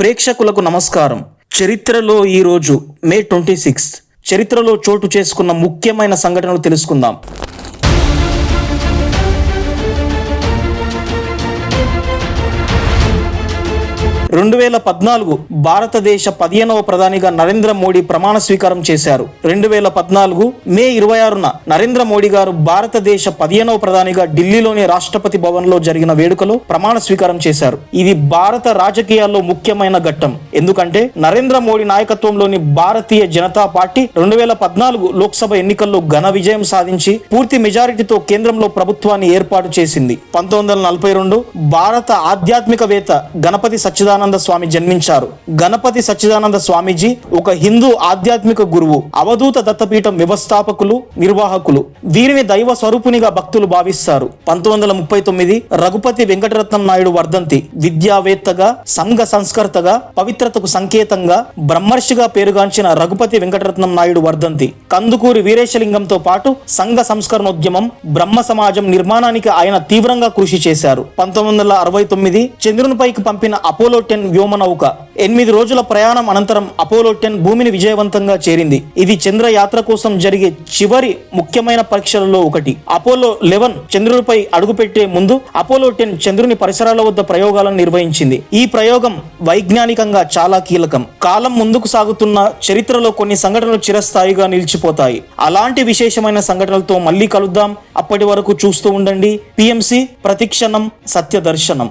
ప్రేక్షకులకు నమస్కారం. చరిత్రలో ఈరోజు మే ట్వంటీ సిక్స్త్. చరిత్రలో చోటు చేసుకున్న ముఖ్యమైన సంఘటనలు తెలుసుకుందాం. రెండు వేల పద్నాలుగు భారతదేశ పదిహేనవ ప్రధానిగా నరేంద్ర మోడీ ప్రమాణ స్వీకారం చేశారు. రెండు వేల పద్నాలుగు మే ఇరవై ఆరున నరేంద్ర మోడీ గారు భారతదేశ పదిహేనవ ప్రధానిగా ఢిల్లీలోని రాష్ట్రపతి భవన్లో జరిగిన వేడుకలో ప్రమాణ స్వీకారం చేశారు. ఇది భారత రాజకీయాల్లో ముఖ్యమైన ఘట్టం. ఎందుకంటే నరేంద్ర మోడీ నాయకత్వంలోని భారతీయ జనతా పార్టీ రెండు వేల పద్నాలుగు లోక్సభ ఎన్నికల్లో ఘన విజయం సాధించి పూర్తి మెజారిటీతో కేంద్రంలో ప్రభుత్వాన్ని ఏర్పాటు చేసింది. పంతొమ్మిది వందల నలభై రెండు భారత ఆధ్యాత్మికవేత్త గణపతి సచ్చిదానంద స్వామి జన్మించారు. గణపతి సచ్చిదానంద స్వామీజీ ఒక హిందూ ఆధ్యాత్మిక గురువు అవధూత దత్తపీఠం వ్యవస్థాపకులు నిర్వాహకులు. వీరిని దైవ స్వరూపునిగా భక్తులు భావిస్తారు. పంతొమ్మిది వందల ముప్పై తొమ్మిది రఘుపతి వెంకటరత్నం నాయుడు వర్ధంతి విద్యావేత్తగా సంఘ సంస్కర్తగా పవిత్రతకు సంకేతంగా బ్రహ్మర్షిగా పేరుగాంచిన రఘుపతి వెంకటరత్నం నాయుడు వర్ధంతి. కందుకూరి వీరేశలింగంతో పాటు సంఘ సంస్కరణోద్యమం బ్రహ్మ సమాజం నిర్మాణానికి ఆయన తీవ్రంగా కృషి చేశారు. పంతొమ్మిది వందల అరవై తొమ్మిది చంద్రునిపైకి పంపిన అపోలో టెన్ వ్యోమనౌక. ఎనిమిది రోజుల ప్రయాణం అనంతరం అపోలో టెన్ భూమిని విజయవంతంగా చేరింది. ఇది చంద్ర యాత్ర కోసం జరిగే చివరి ముఖ్యమైన పరీక్షలలో ఒకటి. అపోలో లెవెన్ చంద్రునిపై అడుగుపెట్టే ముందు అపోలో టెన్ చంద్రుని పరిసరాల వద్ద ప్రయోగాలను నిర్వహించింది. ఈ ప్రయోగం వైజ్ఞానికంగా చాలా కీలకం. కాలం ముందుకు సాగుతున్న చరిత్రలో కొన్ని సంఘటనలు చిరస్థాయిగా నిలిచిపోతాయి. అలాంటి విశేషమైన సంఘటనలతో మళ్ళీ కలుద్దాం. అప్పటి వరకు చూస్తూ ఉండండి. పిఎంసి ప్రతిక్షణం సత్యదర్శనం.